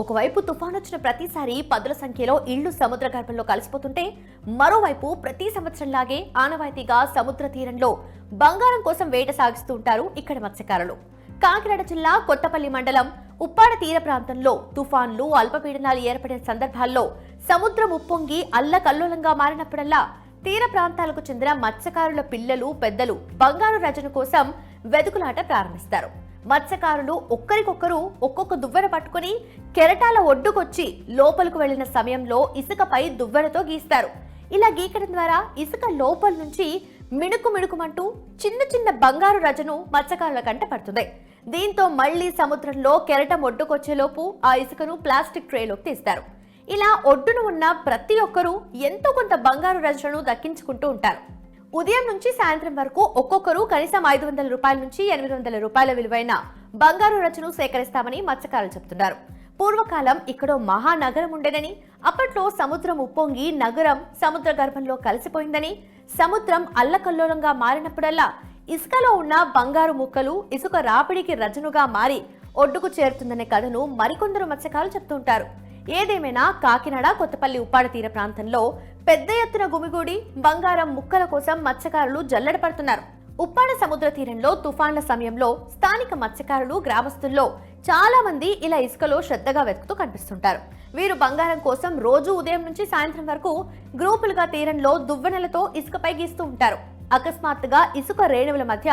ఒకవైపు తుఫాన్ వచ్చిన ప్రతిసారి పదుల సంఖ్యలో ఇళ్ళు సముద్ర గర్భంలో కలిసిపోతుంటే మరోవైపు ప్రతి సంవత్సరంలాగే ఆనవాయితీగా సముద్ర తీరంలో బంగారం కోసం వేట సాగిస్తూ ఉంటారు ఇక్కడ మత్స్యకారులు. కాకినాడ జిల్లా కొత్తపల్లి మండలం ఉప్పాడ తీర ప్రాంతంలో తుఫాన్లు అల్పపీడనాలు ఏర్పడిన సందర్భాల్లో సముద్రం ఉప్పొంగి అల్లకల్లోలంగా మారినప్పుడల్లా తీర ప్రాంతాలకు చెందిన మత్స్యకారుల పిల్లలు పెద్దలు బంగారు రచన కోసం వెతుకులాట ప్రారంభిస్తారు. మత్స్యకారులు ఒక్కరికొక్కరు ఒక్కొక్క దువ్వెన పట్టుకుని కెరటాల ఒడ్డుకొచ్చి లోపలికి వెళ్ళిన సమయంలో ఇసుకపై దువ్వెనతో గీస్తారు. ఇలా గీకడం ద్వారా ఇసుక లోపల నుంచి మిణుకు మిణుకుమంటూ చిన్న చిన్న బంగారు రజను మత్స్యకారుల కంట పడుతుంది. దీంతో మళ్ళీ సముద్రంలో కెరటం ఒడ్డుకొచ్చేలోపు ఆ ఇసుకను ప్లాస్టిక్ ట్రేలోకి తీస్తారు. ఇలా ఒడ్డున ఉన్న ప్రతి ఒక్కరూ ఎంతో కొంత బంగారు రజను దక్కించుకుంటూ ఉంటారు. ఉదయం నుంచి సాయంత్రం వరకు ఒక్కొక్కరు కనీసం ఐదు వందల రూపాయల నుంచి ఎనిమిది వందల రూపాయల విలువైన బంగారు రచను సేకరిస్తామని మత్స్యకారులు చెబుతున్నారు. పూర్వకాలం ఇక్కడో మహానగరం ఉండేదని అప్పట్లో సముద్రం ఉప్పొంగి నగరం సముద్ర గర్భంలో కలిసిపోయిందని సముద్రం అల్లకల్లోలంగా మారినప్పుడల్లా ఇసుకలో ఉన్న బంగారు ముక్కలు ఇసుక రాపిడికి రజనుగా మారి ఒడ్డుకు చేరుతుందనే కథను మరికొందరు మత్స్యకారులు చెప్తుంటారు. ఏదేమైనా కాకినాడ కొత్తపల్లి ఉప్పాడ తీర ప్రాంతంలో పెద్ద ఎత్తున గుమిగూడి బంగారం ముక్కల కోసం మత్స్యకారులు జల్లెడ పడుతున్నారు. ఉప్పాడ సముద్ర తీరంలో తుఫాన్ల సమయంలో స్థానిక మత్స్యకారులు గ్రామస్తుల్లో చాలా మంది ఇలా ఇసుకలో శ్రద్ధగా వెతుకుతూ కనిపిస్తుంటారు. వీరు బంగారం కోసం రోజు ఉదయం నుంచి సాయంత్రం వరకు గ్రూపులుగా తీరంలో దువ్వెనలతో ఇసుకపై గీస్తూ ఉంటారు. అకస్మాత్తుగా ఇసుక రేణువుల మధ్య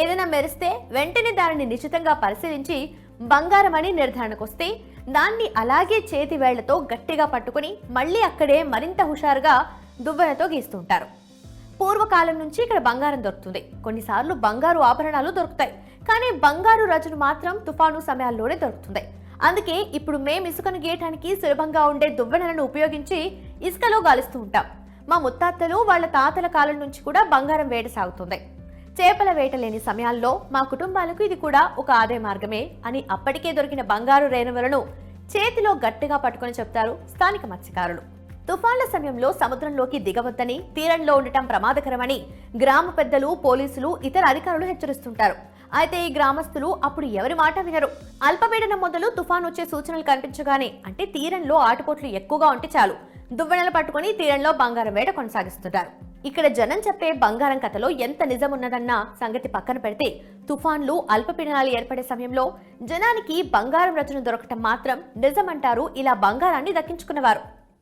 ఏదైనా మెరిస్తే వెంటనే దానిని నిశ్చితంగా పరిశీలించి బంగారం అని నిర్ధారణకు వస్తే దాన్ని అలాగే చేతి వేళ్ళతో గట్టిగా పట్టుకుని మళ్ళీ అక్కడే మరింత హుషారుగా దువ్వెనతో గీస్తుంటారు పూర్వకాలం నుంచి ఇక్కడ బంగారం దొరుకుతుంది. కొన్నిసార్లు బంగారు ఆభరణాలు దొరుకుతాయి. కానీ బంగారు రజను మాత్రం తుఫాను సమయాల్లోనే దొరుకుతుంది. అందుకే ఇప్పుడు మేము ఇసుకను గీయటానికి సులభంగా ఉండే దువ్వెనలను ఉపయోగించి ఇసుకలో గాలిస్తూ ఉంటాం. మా ముత్తాతలు వాళ్ళ తాతల కాలం నుంచి కూడా బంగారం వేట సాగుతుంది. చేపల వేట లేని సమయాల్లో మా కుటుంబాలకు ఇది కూడా ఒక ఆదాయ మార్గమే అని అప్పటికే దొరికిన బంగారు రేణువులను చేతిలో గట్టిగా పట్టుకొని చెప్తారు స్థానిక మత్స్యకారులు. తుఫాన్ల సమయంలో సముద్రంలోకి దిగవద్దని తీరంలో ఉండటం ప్రమాదకరమని గ్రామ పెద్దలు పోలీసులు ఇతర అధికారులు హెచ్చరిస్తుంటారు. అయితే ఈ గ్రామస్తులు అప్పుడు ఎవరి మాట వినరు. అల్పపీడనం మొదలు తుఫాన్ వచ్చే సూచనలు కనిపించగానే అంటే తీరంలో ఆటుపోట్లు ఎక్కువగా ఉంటే చాలు. దువ్వెనలు పట్టుకుని తీరంలో బంగారం వేట కొనసాగిస్తుంటారు. ఇక్కడ జనం చెప్పే బంగారం కథలో ఎంత నిజం ఉన్నదన్న సంగతి పక్కన పెడితే తుఫాన్లు అల్పపీడనాలు ఏర్పడే సమయంలో జనానికి బంగారం రచన దొరకటం మాత్రం నిజమంటారు ఇలా బంగారాన్ని దక్కించుకున్నవారు.